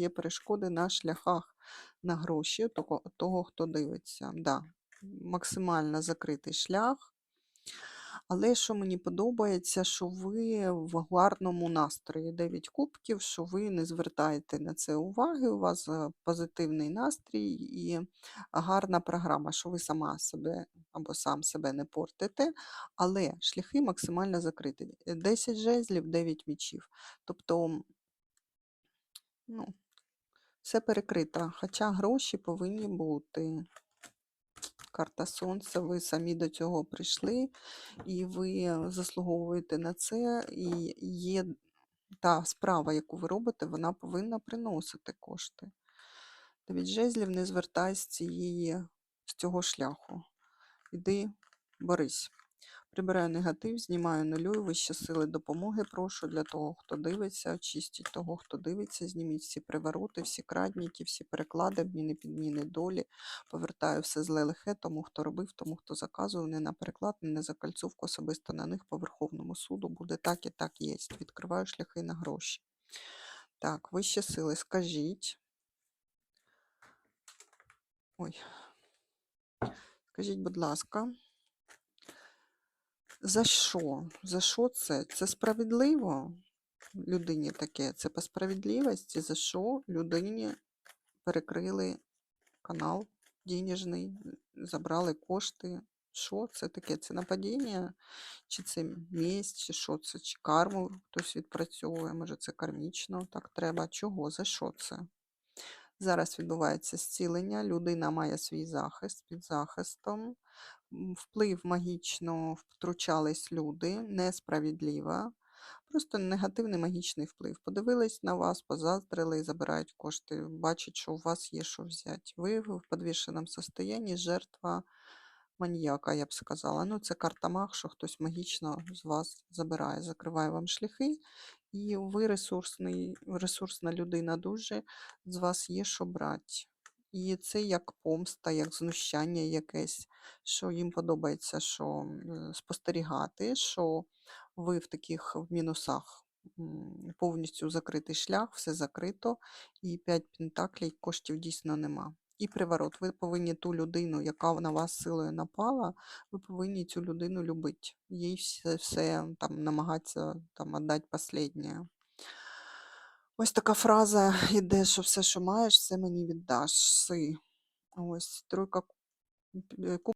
є перешкоди на шляхах на гроші того, того хто дивиться. Да, максимально закритий шлях. Але що мені подобається, що ви в гарному настрої 9 кубків, що ви не звертаєте на це уваги, у вас е, позитивний настрій і гарна програма, що ви сама себе або сам себе не портите, але шляхи максимально закриті. 10 жезлів, 9 мічів. Тобто, ну, все перекрито, хоча гроші повинні бути. Карта Сонця, ви самі до цього прийшли, і ви заслуговуєте на це. І є та справа, яку ви робите, вона повинна приносити кошти. Дев'ять жезлів не звертай з цієї, з цього шляху. Іди, борись. Прибираю негатив, знімаю нулю, вищі сили допомоги. Прошу для того, хто дивиться, очистіть того, хто дивиться, зніміть всі привороти, всі крадніки, всі переклади, обміни, підміни долі. Повертаю все зле лихе тому, хто робив, тому, хто заказував, не на переклад, не на закальцовку, особисто на них по Верховному суду. Буде так і так є. Відкриваю шляхи на гроші. Так, вищі сили, скажіть. Ой. Скажіть, будь ласка. За що? За що це? Це справедливо людині таке? Це по справедливості? За що людині перекрили канал денежний, забрали кошти? Що це таке? Це нападіння? Чи це месть, чи що це? Чи карму хтось відпрацьовує? Може, це кармічно так треба? Чого? За що це? Зараз відбувається зцілення, людина має свій захист під захистом. Вплив магічно втручались люди, несправедливо. Просто негативний магічний вплив. Подивились на вас, позаздрили і забирають кошти. Бачать, що у вас є що взяти. Ви в підвішеному состоянні жертва маніяка, я б сказала. Ну, це карта маг, що хтось магічно з вас забирає, закриває вам шляхи. І ви ресурсний, ресурсна людина дуже, з вас є що брати. І це як помста, як знущання якесь, що їм подобається, що спостерігати, що ви в таких в мінусах повністю закритий шлях, все закрито, і 5 пентаклей коштів дійсно нема. І приворот. Ви повинні ту людину, яка на вас силою напала, ви повинні цю людину любити. Їй все, все там намагатися там, віддати останнє. Ось така фраза іде, що все, що маєш, все мені віддаш. Си. Ось тройка е,